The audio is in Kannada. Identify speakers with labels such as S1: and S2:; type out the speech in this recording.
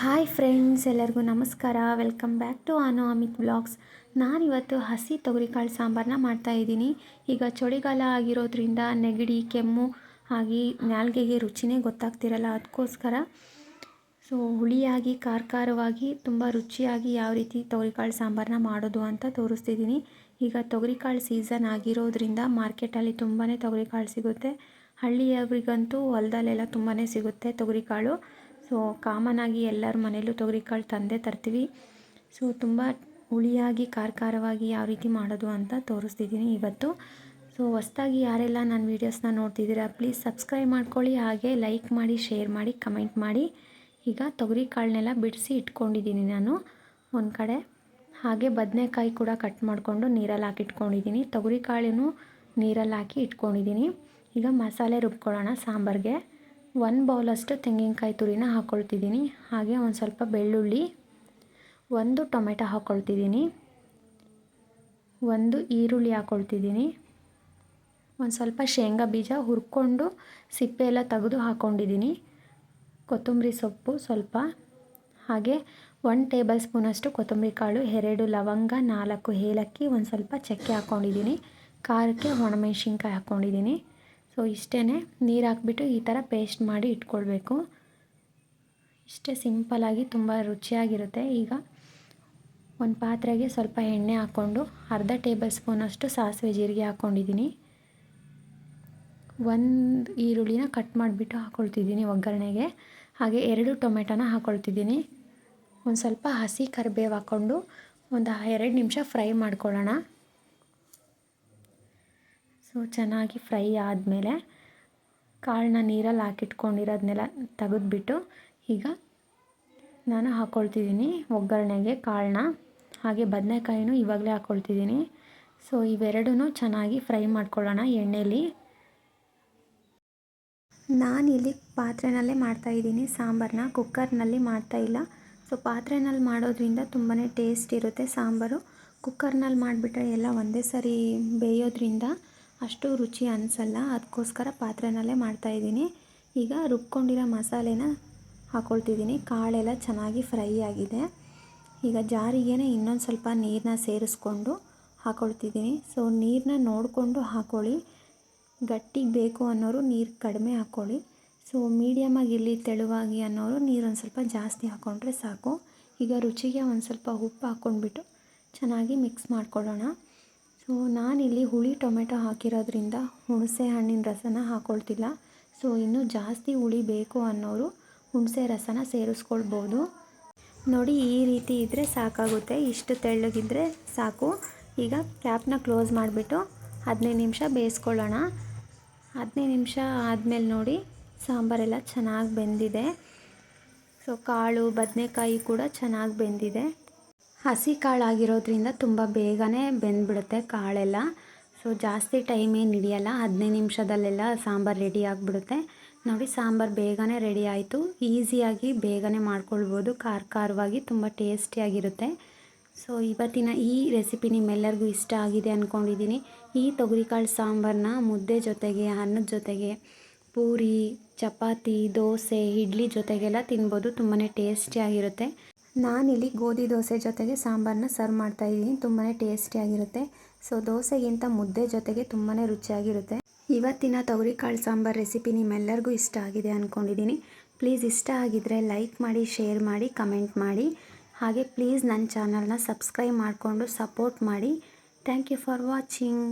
S1: ಹಾಯ್ ಫ್ರೆಂಡ್ಸ್, ಎಲ್ಲರಿಗೂ ನಮಸ್ಕಾರ. Welcome back to Anu Amit blogs. ನಾನಿವತ್ತು ಹಸಿ ತೊಗರಿಕಾಳು ಸಾಂಬಾರನ್ನ ಮಾಡ್ತಾಯಿದ್ದೀನಿ ಈಗ ಚಳಿಗಾಲ ಆಗಿರೋದ್ರಿಂದ ನೆಗಡಿ, ಕೆಮ್ಮು ಆಗಿ ನಾಲ್ಗೆಗೆ ರುಚಿನೇ ಗೊತ್ತಾಗ್ತಿರಲ್ಲ ಅದಕ್ಕೋಸ್ಕರ ಸೊ, ಹುಳಿಯಾಗಿ ಖಾರ ಖಾರವಾಗಿ ತುಂಬ ರುಚಿಯಾಗಿ ಯಾವ ರೀತಿ ತೊಗರಿಕಾಳು ಸಾಂಬಾರನ್ನ ಮಾಡೋದು ಅಂತ ತೋರಿಸ್ತಿದ್ದೀನಿ. ಈಗ ತೊಗರಿಕಾಳು ಸೀಸನ್ ಆಗಿರೋದ್ರಿಂದ ಮಾರ್ಕೆಟಲ್ಲಿ ತುಂಬಾ ತೊಗರಿಕಾಳು ಸಿಗುತ್ತೆ. ಹಳ್ಳಿಯವರಿಗಂತೂ ಹೊಲದಲ್ಲೆಲ್ಲ ತುಂಬಾ ಸಿಗುತ್ತೆ ತೊಗರಿಕಾಳು. ಸೊ ಕಾಮನಾಗಿ ಎಲ್ಲರ ಮನೇಲೂ ತೊಗರಿಕಾಳು ತಂದೇ ತರ್ತೀವಿ. ಸೊ ತುಂಬ ಹುಳಿಯಾಗಿ ಖಾರ ಖಾರವಾಗಿ ಯಾವ ರೀತಿ ಮಾಡೋದು ಅಂತ ತೋರಿಸ್ತಿದ್ದೀನಿ ಇವತ್ತು. ಸೊ ಹೊಸ್ದಾಗಿ ಯಾರೆಲ್ಲ ನನ್ನ ವೀಡಿಯೋಸ್ನ ನೋಡ್ತಿದ್ದೀರಾ ಪ್ಲೀಸ್ ಸಬ್ಸ್ಕ್ರೈಬ್ ಮಾಡ್ಕೊಳ್ಳಿ. ಹಾಗೆ ಲೈಕ್ ಮಾಡಿ ಶೇರ್ ಮಾಡಿ ಕಮೆಂಟ್ ಮಾಡಿ. ಈಗ ತೊಗರಿ ಕಾಳನ್ನೆಲ್ಲ ಬಿಡಿಸಿ ಇಟ್ಕೊಂಡಿದ್ದೀನಿ ನಾನು ಒಂದು ಕಡೆ. ಹಾಗೆ ಬದನೆಕಾಯಿ ಕೂಡ ಕಟ್ ಮಾಡಿಕೊಂಡು ನೀರಲ್ಲಿ ಹಾಕಿ ಇಟ್ಕೊಂಡಿದ್ದೀನಿ. ತೊಗರಿಕಾಳನ್ನು ನೀರಲ್ಲಿ ಹಾಕಿ ಇಟ್ಕೊಂಡಿದ್ದೀನಿ. ಈಗ ಮಸಾಲೆ ರುಬ್ಕೊಳ್ಳೋಣ ಸಾಂಬಾರಿಗೆ. ಒಂದು ಬೌಲಷ್ಟು ತೆಂಗಿನಕಾಯಿ ತುರಿನ ಹಾಕ್ಕೊಳ್ತಿದ್ದೀನಿ ಹಾಗೆ ಒಂದು ಸ್ವಲ್ಪ ಬೆಳ್ಳುಳ್ಳಿ, ಒಂದು ಟೊಮೆಟೊ ಹಾಕ್ಕೊಳ್ತಿದ್ದೀನಿ ಒಂದು ಈರುಳ್ಳಿ ಹಾಕ್ಕೊಳ್ತಿದ್ದೀನಿ ಒಂದು ಸ್ವಲ್ಪ ಶೇಂಗಾ ಬೀಜ ಹುರ್ಕೊಂಡು ಸಿಪ್ಪೆ ಎಲ್ಲ ತೆಗೆದು ಹಾಕ್ಕೊಂಡಿದ್ದೀನಿ ಕೊತ್ತಂಬರಿ ಸೊಪ್ಪು ಸ್ವಲ್ಪ. ಹಾಗೆ ಒನ್ ಟೇಬಲ್ ಸ್ಪೂನಷ್ಟು ಕೊತ್ತಂಬರಿ ಕಾಳು, ಎರಡು ಲವಂಗ, ನಾಲ್ಕು ಏಲಕ್ಕಿ, ಒಂದು ಸ್ವಲ್ಪ ಚಕ್ಕೆ ಹಾಕ್ಕೊಂಡಿದ್ದೀನಿ ಖಾರಕ್ಕೆ ಒಣಮೆಣಸಿನ್ಕಾಯಿ ಹಾಕ್ಕೊಂಡಿದ್ದೀನಿ ಸೊ ಇಷ್ಟೇ ನೀರು ಹಾಕ್ಬಿಟ್ಟು ಈ ಥರ ಪೇಸ್ಟ್ ಮಾಡಿ ಇಟ್ಕೊಳ್ಬೇಕು. ಇಷ್ಟೇ ಸಿಂಪಲಾಗಿ ತುಂಬ ರುಚಿಯಾಗಿರುತ್ತೆ. ಈಗ ಒಂದು ಪಾತ್ರೆಗೆ ಸ್ವಲ್ಪ ಎಣ್ಣೆ ಹಾಕ್ಕೊಂಡು ಅರ್ಧ ಟೇಬಲ್ ಸ್ಪೂನಷ್ಟು ಸಾಸಿವೆ ಜೀರಿಗೆ ಹಾಕ್ಕೊಂಡಿದ್ದೀನಿ ಒಂದು ಈರುಳ್ಳಿನ ಕಟ್ ಮಾಡಿಬಿಟ್ಟು ಹಾಕ್ಕೊಳ್ತಿದ್ದೀನಿ ಒಗ್ಗರಣೆಗೆ. ಹಾಗೆ ಎರಡು ಟೊಮೆಟೊನ ಹಾಕ್ಕೊಳ್ತಿದ್ದೀನಿ ಒಂದು ಸ್ವಲ್ಪ ಹಸಿ ಕರಿಬೇವು ಹಾಕ್ಕೊಂಡು ಒಂದು ಎರಡು ನಿಮಿಷ ಫ್ರೈ ಮಾಡ್ಕೊಳ್ಳೋಣ. ಸೊ ಚೆನ್ನಾಗಿ ಫ್ರೈ ಆದಮೇಲೆ ಕಾಳನ್ನ ನೀರಲ್ಲಿ ಹಾಕಿಟ್ಕೊಂಡಿರೋದನ್ನೆಲ್ಲ ತೆಗೆದ್ಬಿಟ್ಟು ಈಗ ನಾನು ಹಾಕ್ಕೊಳ್ತಿದ್ದೀನಿ ಒಗ್ಗರಣೆಗೆ ಕಾಳನ್ನ. ಹಾಗೆ ಬದನೆಕಾಯಿನೂ ಇವಾಗಲೇ ಹಾಕ್ಕೊಳ್ತಿದ್ದೀನಿ ಸೊ ಇವೆರಡೂ ಚೆನ್ನಾಗಿ ಫ್ರೈ ಮಾಡ್ಕೊಳ್ಳೋಣ ಎಣ್ಣೆಯಲ್ಲಿ ಇಲ್ಲಿ ಪಾತ್ರೆನಲ್ಲೇ ಮಾಡ್ತಾಯಿದ್ದೀನಿ ಸಾಂಬಾರನ್ನ ಕುಕ್ಕರ್ನಲ್ಲಿ ಮಾಡ್ತಾಯಿಲ್ಲ ಸೊ ಪಾತ್ರೆನಲ್ಲಿ ಮಾಡೋದ್ರಿಂದ ತುಂಬಾ ಟೇಸ್ಟ್ ಇರುತ್ತೆ ಸಾಂಬಾರು. ಕುಕ್ಕರ್ನಲ್ಲಿ ಮಾಡಿಬಿಟ್ರೆ ಎಲ್ಲ ಒಂದೇ ಸರಿ ಬೇಯೋದ್ರಿಂದ ಅಷ್ಟು ರುಚಿ ಅನಿಸಲ್ಲ ಅದಕ್ಕೋಸ್ಕರ ಪಾತ್ರೆನಲ್ಲೇ ಮಾಡ್ತಾಯಿದ್ದೀನಿ ಈಗ ರುಬ್ಕೊಂಡಿರೋ ಮಸಾಲೆನ ಹಾಕ್ಕೊಳ್ತಿದ್ದೀನಿ ಕಾಳೆಲ್ಲ ಚೆನ್ನಾಗಿ ಫ್ರೈ ಆಗಿದೆ. ಈಗ ಜಾರಿಗೆ ಇನ್ನೊಂದು ಸ್ವಲ್ಪ ನೀರನ್ನ ಸೇರಿಸ್ಕೊಂಡು ಹಾಕ್ಕೊಳ್ತಿದ್ದೀನಿ ಸೊ ನೀರನ್ನ ನೋಡಿಕೊಂಡು ಹಾಕ್ಕೊಳ್ಳಿ ಗಟ್ಟಿಗೆ ಬೇಕು ಅನ್ನೋರು ನೀರು ಕಡಿಮೆ ಹಾಕ್ಕೊಳ್ಳಿ ಸೊ ಮೀಡಿಯಮಾಗಿ ಇರಲಿ ತೆಳುವಾಗಿ ಅನ್ನೋರು ನೀರೊಂದು ಸ್ವಲ್ಪ ಜಾಸ್ತಿ ಹಾಕ್ಕೊಂಡ್ರೆ ಸಾಕು. ಈಗ ರುಚಿಗೆ ಒಂದು ಸ್ವಲ್ಪ ಉಪ್ಪು ಹಾಕ್ಕೊಂಡ್ಬಿಟ್ಟು ಚೆನ್ನಾಗಿ ಮಿಕ್ಸ್ ಮಾಡ್ಕೊಳ್ಳೋಣ. ಸೊ ನಾನಿಲ್ಲಿ ಹುಳಿ ಟೊಮೆಟೊ ಹಾಕಿರೋದ್ರಿಂದ ಹುಣಸೆ ಹಣ್ಣಿನ ರಸನ ಹಾಕ್ಕೊಳ್ತಿಲ್ಲ ಸೊ ಇನ್ನೂ ಜಾಸ್ತಿ ಹುಳಿ ಬೇಕು ಅನ್ನೋರು ಹುಣಸೆ ರಸನ ಸೇರಿಸ್ಕೊಳ್ಬೋದು. ನೋಡಿ, ಈ ರೀತಿ ಇದ್ದರೆ ಸಾಕಾಗುತ್ತೆ. ಇಷ್ಟು ತೆಳ್ಳಗಿದ್ರೆ ಸಾಕು. ಈಗ ಕ್ಯಾಪ್ನ ಕ್ಲೋಸ್ ಮಾಡಿಬಿಟ್ಟು ಹದಿನೈದು ನಿಮಿಷ ಬೇಯಿಸ್ಕೊಳ್ಳೋಣ. ಹದಿನೈದು ನಿಮಿಷ ಆದಮೇಲೆ ನೋಡಿ, ಸಾಂಬಾರೆಲ್ಲ ಚೆನ್ನಾಗಿ ಬೆಂದಿದೆ. ಸೊ ಕಾಳು, ಬದನೆಕಾಯಿ ಕೂಡ ಚೆನ್ನಾಗಿ ಬೆಂದಿದೆ. ಹಸಿ ಕಾಳು ಆಗಿರೋದ್ರಿಂದ ತುಂಬ ಬೇಗನೆ ಬೆಂದ್ಬಿಡುತ್ತೆ ಕಾಳೆಲ್ಲ. ಸೊ ಜಾಸ್ತಿ ಟೈಮ್ ಏನು ಹಿಡಿಯಲ್ಲ, ಹದಿನೈದು ನಿಮಿಷದಲ್ಲೆಲ್ಲ ಸಾಂಬಾರು ರೆಡಿ ಆಗಿಬಿಡುತ್ತೆ. ನೋಡಿ, ಸಾಂಬಾರು ಬೇಗನೆ ರೆಡಿ ಆಯಿತು. ಈಸಿಯಾಗಿ ಬೇಗನೆ ಮಾಡ್ಕೊಳ್ಬೋದು. ಖಾರ ಖಾರವಾಗಿ ತುಂಬ ಟೇಸ್ಟಿಯಾಗಿರುತ್ತೆ ಸೊ ಇವತ್ತಿನ ಈ ರೆಸಿಪಿ ನಿಮ್ಮೆಲ್ಲರಿಗೂ ಇಷ್ಟ ಆಗಿದೆ ಅಂದ್ಕೊಂಡಿದ್ದೀನಿ ಈ ತೊಗರಿಕಾಳು ಸಾಂಬಾರನ್ನ ಮುದ್ದೆ ಜೊತೆಗೆ, ಅನ್ನದ ಜೊತೆಗೆ, ಪೂರಿ, ಚಪಾತಿ, ದೋಸೆ, ಇಡ್ಲಿ ಜೊತೆಗೆಲ್ಲ ತಿನ್ಬೋದು. ತುಂಬಾ ಟೇಸ್ಟಿಯಾಗಿರುತ್ತೆ ನಾನಿಲ್ಲಿ ಗೋಧಿ ದೋಸೆ ಜೊತೆಗೆ ಸಾಂಬಾರನ್ನ ಸರ್ವ್ ಮಾಡ್ತಾ ಇದ್ದೀನಿ. ತುಂಬಾ ಟೇಸ್ಟಿಯಾಗಿರುತ್ತೆ ಸೊ, ದೋಸೆಗಿಂತ ಮುದ್ದೆ ಜೊತೆಗೆ ತುಂಬಾ ರುಚಿಯಾಗಿರುತ್ತೆ. ಇವತ್ತಿನ ತೊಗರಿಕಾಳು ಸಾಂಬಾರು ರೆಸಿಪಿ ನಿಮ್ಮೆಲ್ಲರಿಗೂ ಇಷ್ಟ ಆಗಿದೆ ಅಂದ್ಕೊಂಡಿದ್ದೀನಿ ಪ್ಲೀಸ್ ಇಷ್ಟ ಆಗಿದ್ದರೆ ಲೈಕ್ ಮಾಡಿ, ಶೇರ್ ಮಾಡಿ, ಕಮೆಂಟ್ ಮಾಡಿ. ಹಾಗೆ ಪ್ಲೀಸ್ ನನ್ನ ಚಾನಲ್ನ ಸಬ್ಸ್ಕ್ರೈಬ್ ಮಾಡಿಕೊಂಡು ಸಪೋರ್ಟ್ ಮಾಡಿ. Thank you for watching.